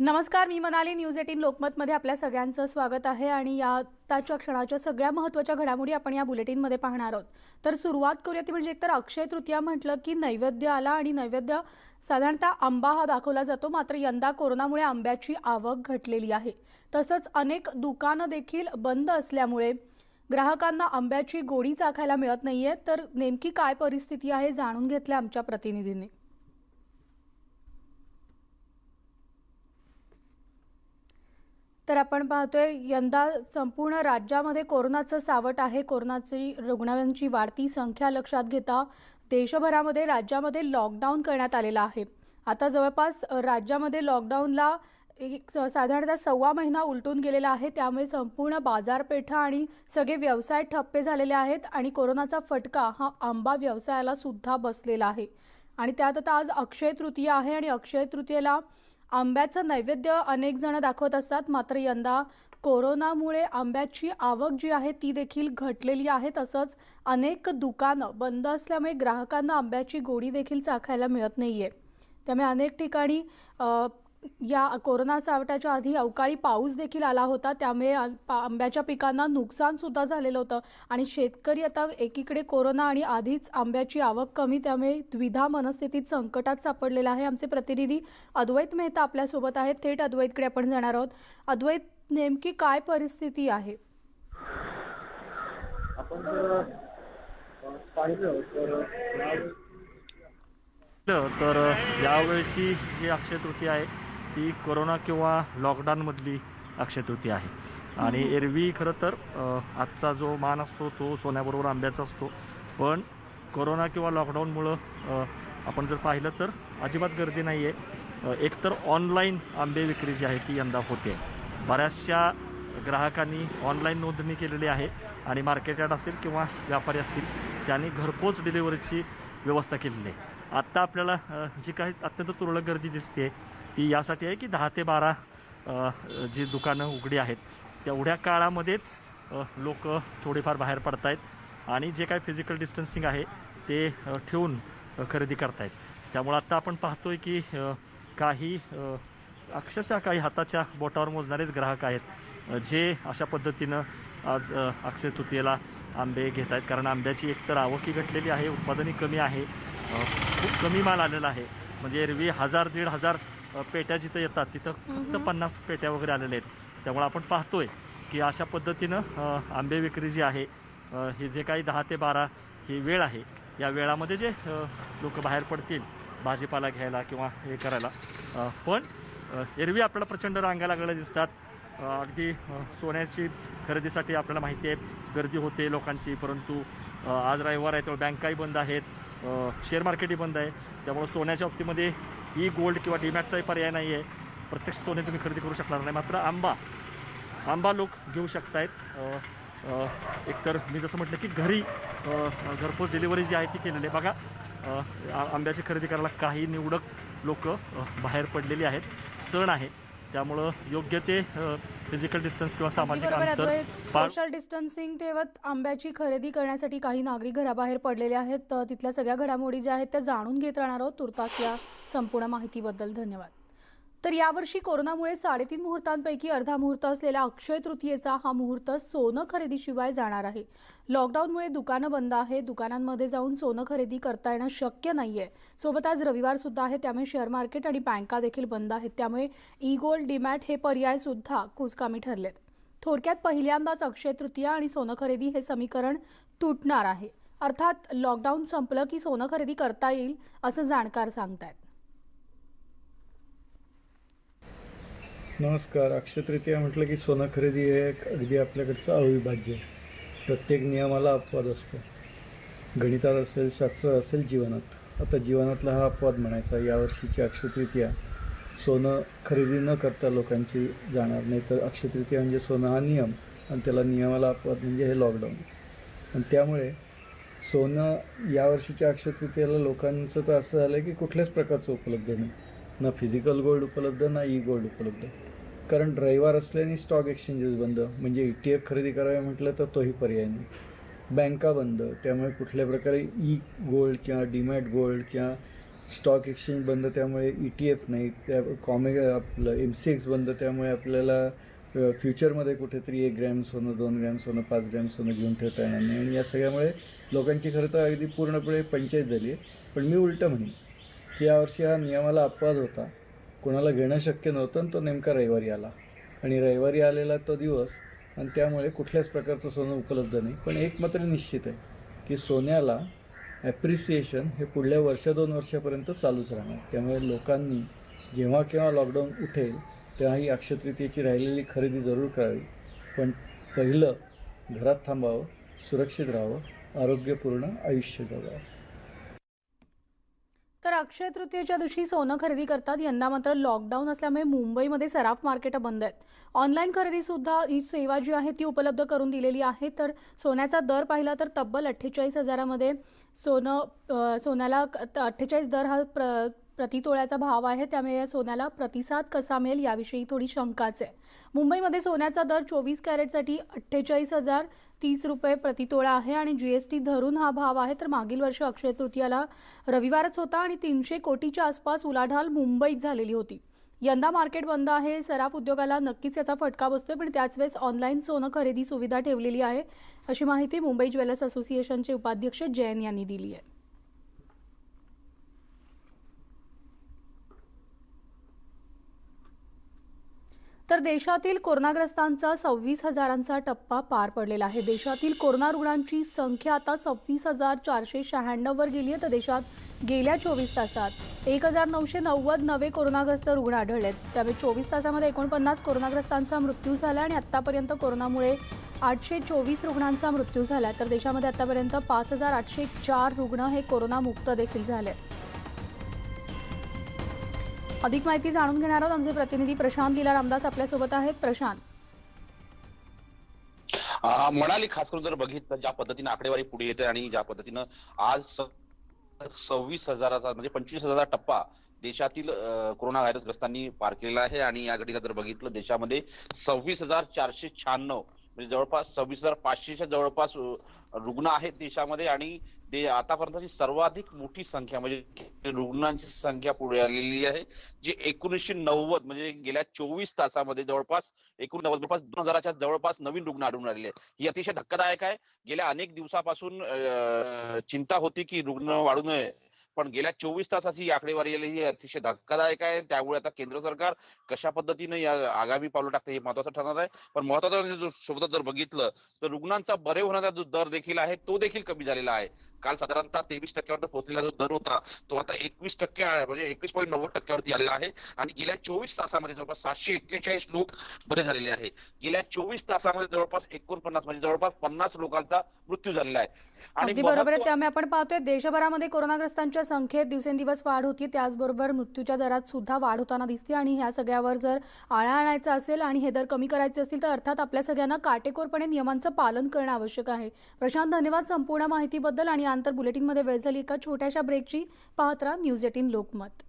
नमस्कार मी Manali news eighteen लोकमतमध्ये आपल्या सगळ्यांचं स्वागत आहे आणि या आताच्या क्षणाच्या सगळ्या महत्त्वाच्या घडामोडी आपण या बुलेटिनमध्ये पाहणार आहोत. तर सुरुवात करूया ती म्हणजे एकतर अक्षय तृतीया म्हटलं की नैवेद्य आला आणि नैवेद्य साधारणतः आंबा हा दाखवला जातो मात्र यंदा कोरोनामुळे आंब्याची आवक घटलेली आहे. तसंच अनेक दुकानं देखील बंद असल्यामुळे ग्राहकांना आंब्याची गोडी चाखायला मिळत नाही आहे तर नेमकी काय परिस्थिती आहे जाणून घेतल्या आमच्या प्रतिनिधींनी. तर आपण पाहतोय यंदा संपूर्ण राज्यामध्ये कोरोनाचं सावट आहे. कोरोनाची रुग्णांची वाढती संख्या लक्षात घेता देशभरामध्ये राज्यामध्ये लॉकडाऊन करण्यात आलेला आहे. आता जवळपास राज्यामध्ये लॉकडाऊनला एक स- साधारणतः सव्वा महिना उलटून गेलेला आहे. त्यामुळे संपूर्ण बाजारपेठा आणि सगळे व्यवसाय ठप्पे झालेले आहेत आणि कोरोनाचा फटका हा आंबा व्यवसायाला सुद्धा बसलेला आहे. आणि त्यात आता आज अक्षय तृतीया आहे आणि अक्षय तृतीयेला आंब्याचं नैवेद्य अनेक जण दाखवत असतात. मात्र यंदा कोरोनामुळे आंब्याची आवक जी आहे ती देखील घटलेली आहे. तसंच अनेक दुकानं बंद असल्यामुळे ग्राहकांना आंब्याची गोडी देखील चाखायला मिळत नाही आहे त्यामुळे अनेक ठिकाणी या कोरोना सावटाच्या आधी अवकाळी पाऊस देखील आला होता. त्यामुळे आंब्याच्या पिकांना नुकसान सुद्धा झालेलं होतं. आणि शेतकरी आता एकीकडे कोरोना आणि आधीच आंब्याची आवक कमी त्यामुळे द्विधा मनस्थितीत संकटात सापडलेला आहे. आमचे प्रतिनिधी अद्वैत मेहता आपल्यासोबत आहेत. थेट अद्वैतकडे आपण जाणार आहोत. अद्वैत नेमकी काय परिस्थिती आहे? तर यावेळची जी अक्षय तृतीया आहे ती कोरोना किंवा लॉकडाऊनमधली अक्षय तृतीया आहे. आणि एरवी खरं तर आजचा जो मान असतो तो सोन्याबरोबर आंब्याचा असतो. पण कोरोना किंवा लॉकडाऊनमुळं आपण जर पाहिलं तर अजिबात गर्दी नाही आहे एकतर ऑनलाईन आंबे विक्री जी आहे ती यंदा होते. बऱ्याचशा ग्राहकांनी ऑनलाईन नोंदणी केलेली आहे आणि मार्केट यार्ड असेल किंवा व्यापारी असतील त्यांनी घरपोच डिलिव्हरीची व्यवस्था केलेली आहे. आत्ता आपल्याला जी काही अत्यंत तुरळक गर्दी दिसते ती यासाठी आहे की दहा ते बारा जी दुकानं उघडी आहेत तेवढ्या काळामध्येच लोक थोडेफार बाहेर पडत आहेत आणि जे काही फिजिकल डिस्टन्सिंग आहे ते ठेवून खरेदी करतायत. त्यामुळं आत्ता आपण पाहतोय की काही अक्षरशः काही हाताच्या बोटावर मोजणारेच ग्राहक आहेत जे अशा पद्धतीनं आज अक्षय तृतीयेला आंबे घेत आहेत कारण आंब्याची एकतर आवकी घटलेली आहे उत्पादनही कमी आहे खूप कमी माल आलेला आहे. म्हणजे एरवी हजार दीड हजार पेट्या जिथं येतात तिथं फक्त पन्नास पेट्या वगैरे आलेल्या आहेत. त्यामुळे आपण पाहतोय की अशा पद्धतीनं आंबे विक्री जी आहे हे जे काही दहा ते बारा ही वेळ आहे या वेळामध्ये जे लोक बाहेर पडतील भाजीपाला घ्यायला किंवा हे करायला पण एरवी आपल्याला प्रचंड रांगा लागलेल्या दिसतात. अगदी सोन्याची खरेदीसाठी आपल्याला माहिती आहे गर्दी होते लोकांची परंतु आज रविवार आहे तेव्हा बँकाही बंद आहेत. शेअर मार्केटही बंद आहे. त्यामुळं सोन्याच्या बाबतीमध्ये ई गोल्ड किंवा डीमॅटचाही पर्याय नाही आहे प्रत्यक्ष सोने तुम्ही खरेदी करू शकणार नाही. मात्र आंबा आंबा लोक घेऊ शकतायत. एकतर मी जसं म्हटलं की घरी घरपोच डिलिव्हरी जी आहे ती केलेली आहे. बघा आंब्याची खरेदी करायला काही निवडक लोक बाहेर पडलेली आहेत. सण आहे. त्यामुळं योग्य ते फिजिकल डिस्टन्स किंवा सामाजिक अंतर सोशल डिस्टन्सिंग ठेवत आंब्याची खरेदी करण्यासाठी काही नागरिक घराबाहेर पडलेले आहेत. तर तिथल्या सगळ्या घडामोडी ज्या आहेत त्या जाणून घेत राहणार आहोत तुर्तास या संपूर्ण माहितीबद्दल. धन्यवाद. तर यावर्षी कोरोनामुळे साडेतीन मुहूर्तांपैकी अर्धा मुहूर्त असलेला अक्षय तृतीयेचा हा मुहूर्त सोनं खरेदीशिवाय जाणार आहे. लॉकडाऊनमुळे दुकानं बंद आहे दुकानांमध्ये जाऊन सोनं खरेदी करता येणं शक्य नाही आहे सोबत आज रविवार सुद्धा आहे. त्यामुळे शेअर मार्केट आणि बँका देखील बंद आहेत. त्यामुळे ई गोल्ड डीमॅट हे पर्याय सुद्धा कुचकामी ठरलेत. थोडक्यात पहिल्यांदाच अक्षय तृतीया आणि सोनं खरेदी हे समीकरण तुटणार आहे. अर्थात लॉकडाऊन संपलं की सोनं खरेदी करता येईल असं जाणकार सांगतायत. नमस्कार. अक्षतृतीया म्हटलं की सोनं खरेदी हे एक अगदी आपल्याकडचं अविभाज्य आहे. प्रत्येक नियमाला अपवाद असतो. गणितात असेल शास्त्र असेल जीवनात. आता जीवनातला हा अपवाद म्हणायचा यावर्षीची अक्षतृतीया सोनं खरेदी न करता लोकांची जाणार नाही तर अक्षतृतीया म्हणजे सोनं हा नियम. आणि त्याला नियमाला अपवाद म्हणजे हे लॉकडाऊन आणि त्यामुळे सोनं यावर्षीच्या अक्षय तृतीयाला लोकांचं तर असं झालं की कुठल्याच प्रकारचं उपलब्ध नाही. ना फिजिकल गोल्ड उपलब्ध ना ई गोल्ड उपलब्ध. कारण रविवार असल्याने स्टॉक एक्सचेंजेस बंद. म्हणजे ई टी एफ खरेदी करावे म्हटलं तर तोही पर्याय नाही. बँका बंद. त्यामुळे कुठल्या प्रकारे ई गोल्ड किंवा डीमॅट गोल्ड किंवा स्टॉक एक्सचेंज बंद त्यामुळे ई टी एफ नाही. त्या कॉमे आपलं एम सी एक्स बंद त्यामुळे आपल्याला फ्युचरमध्ये कुठेतरी एक ग्रॅम सोनं दोन ग्रॅम सोनं पाच ग्रॅम सोनं घेऊन ठेवता येणार नाही. आणि या सगळ्यामुळे लोकांची खरं तर अगदी पूर्णपणे पंचायत झाली आहे. पण मी उलटं म्हणेन की यावर्षी हा नियमाला अपवाद होता. कोणाला घेणं शक्य नव्हतं आणि तो नेमका रविवारी आला. आणि रविवारी आलेला तो दिवस आणि त्यामुळे कुठल्याच प्रकारचं सोनं उपलब्ध नाही. पण एक मात्र निश्चित आहे की सोन्याला ॲप्रिसिएशन हे पुढल्या वर्ष दोन वर्षापर्यंत चालूच राहणार. त्यामुळे लोकांनी जेव्हा केव्हा लॉकडाऊन उठेल तेव्हा ही अक्षतृतीयेची राहिलेली खरेदी जरूर करावी. पण पहिलं घरात थांबावं सुरक्षित राहावं आरोग्यपूर्ण आयुष्य जगावं. अक्षय तृतीयेच्या दिवशी सोनं खरेदी करतात. यंदा मात्र लॉकडाऊन असल्यामुळे मुंबईमध्ये सराफ मार्केट बंद आहेत. ऑनलाईन खरेदी सुद्धा ही सेवा जी आहे ती उपलब्ध करून दिलेली आहे. तर सोन्याचा दर पाहिला तर तब्बल अठ्ठेचाळीस हजारामध्ये सोनं सोन्याला अठ्ठेचाळीस दर हा प्र प्रतितोळ्याचा भाव आहे त्यामुळे या सोन्याला प्रतिसाद कसा मिळेल याविषयी थोडी शंकाच आहे. मुंबईमध्ये सोन्याचा दर चोवीस कॅरेटसाठी अठ्ठेचाळीस हजार तीस रुपये प्रतितोळा आहे आणि जी एस टी धरून हा भाव आहे. तर मागील वर्ष अक्षय तृतीयाला रविवारच होता आणि तीनशे कोटीच्या आसपास उलाढाल मुंबईत झालेली होती. यंदा मार्केट बंद आहे सराफ उद्योगाला नक्कीच याचा फटका बसतोय पण त्याच वेळेस ऑनलाईन सोनं खरेदी सुविधा ठेवलेली आहे अशी माहिती मुंबई ज्वेलर्स असोसिएशनचे उपाध्यक्ष जैन यांनी दिली आहे. तर देशातील कोरोनाग्रस्तांचा सव्वीस हजारांचा टप्पा पार पडलेला आहे. देशातील कोरोना रुग्णांची संख्या आता सव्वीस हजार चारशे शहाण्णववर गेली आहे तर देशात गेल्या चोवीस तासात एक हजार नऊशे नव्वद नवे कोरोनाग्रस्त रुग्ण आढळलेत. त्यामुळे चोवीस तासामध्ये एकोणपन्नास कोरोनाग्रस्तांचा मृत्यू झाला आणि आत्तापर्यंत कोरोनामुळे आठशे चोवीस रुग्णांचा मृत्यू झाला तर देशामध्ये आत्तापर्यंत पाच हजार आठशे चार रुग्ण हे कोरोनामुक्त देखील झाले अधिक माहिती जाणून घेणार आहोत. आमचे प्रतिनिधी प्रशांत लीला रामदास आपल्यासोबत आहेत. प्रशांत. म्हणाली खास करून जर बघितलं ज्या पद्धतीनं आकडेवारी पुढे येते आणि ज्या पद्धतीनं आज सव्वीस हजाराचा म्हणजे पंचवीस हजाराचा टप्पा देशातील कोरोना व्हायरस ग्रस्तांनी पार केलेला आहे. आणि या घडीला जर बघितलं देशामध्ये सव्वीस हजार चारशे शहाण्णव म्हणजे जवळपास सव्वीस हजार पाचशेच्या जवळपास रुग्ण आहेत देशामध्ये आणि ते आतापर्यंतची सर्वाधिक मोठी संख्या म्हणजे रुग्णांची संख्या पुढे आलेली आहे जे एकोणीसशे नव्वद म्हणजे गेल्या चोवीस तासामध्ये जवळपास एकूण नव्वद जवळपास दोन हजाराच्या जवळपास नवीन रुग्ण आढळून आलेले आहेत. ही अतिशय धक्कादायक आहे. गेल्या अनेक दिवसापासून चिंता होती की रुग्ण वाढू नये. पण गेल्या चोवीस तासाची ही आकडेवारी आली ही अतिशय धक्कादायक आहे. त्यामुळे आता केंद्र सरकार कशा पद्धतीने या आगामी पावलं टाकते हे महत्वाचं ठरणार आहे. पण महत्वाचं म्हणजे सोबतच जर बघितलं तर रुग्णांचा बरे होण्याचा जो दर देखील आहे तो देखील कमी झालेला आहे. काल साधारणतः तेवीस टक्क्यावर पोहोचलेला जो दर होता तो आता एकवीस टक्के म्हणजे एकवीस पॉईंट नव्वद टक्क्यावरती आलेला आहे. आणि गेल्या चोवीस तासामध्ये जवळपास सातशे एक्केचाळीस लोक बरे झालेले आहे. गेल्या चोवीस तासामध्ये जवळपास एकोणपन्नास म्हणजे जवळपास पन्नास लोकांचा मृत्यू झालेला आहे. अगदी बरोबर आहे. त्यामुळे आपण पाहतोय देशभरामध्ये कोरोनाग्रस्तांच्या संख्येत दिवसेंदिवस वाढ होती त्याचबरोबर मृत्यूच्या दरात सुद्धा वाढ होताना दिसते आणि ह्या सगळ्यावर जर आळा आणायचा असेल आणि हे दर कमी करायचे असतील तर अर्थात आपल्या सगळ्यांना काटेकोरपणे नियमांचं पालन करणं आवश्यक आहे. प्रशांत धन्यवाद संपूर्ण माहितीबद्दल आणि आंतर बुलेटिनमध्ये वेळ झाली. एका छोट्याशा ब्रेकची पाहत राहा न्यूज एटीन लोकमत.